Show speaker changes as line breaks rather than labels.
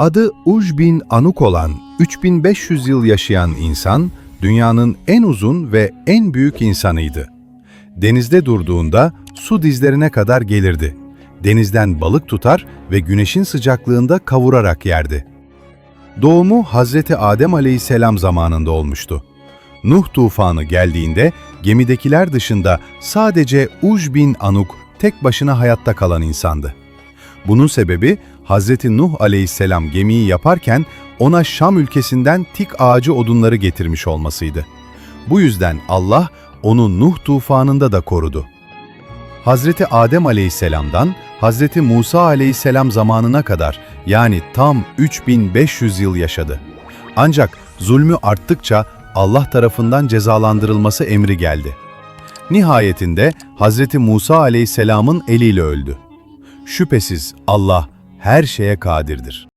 Adı Uj bin Anuk olan 3500 yıl yaşayan insan, dünyanın en uzun ve en büyük insanıydı. Denizde durduğunda su dizlerine kadar gelirdi. Denizden balık tutar ve güneşin sıcaklığında kavurarak yerdi. Doğumu Hazreti Adem aleyhisselam zamanında olmuştu. Nuh tufanı geldiğinde gemidekiler dışında sadece Uj bin Anuk tek başına hayatta kalan insandı. Bunun sebebi Hazreti Nuh aleyhisselam gemiyi yaparken ona Şam ülkesinden tik ağacı odunları getirmiş olmasıydı. Bu yüzden Allah onu Nuh tufanında da korudu. Hazreti Adem aleyhisselamdan Hazreti Musa aleyhisselam zamanına kadar yani tam 3500 yıl yaşadı. Ancak zulmü arttıkça Allah tarafından cezalandırılması emri geldi. Nihayetinde Hazreti Musa aleyhisselamın eliyle öldü. Şüphesiz Allah her şeye kadirdir.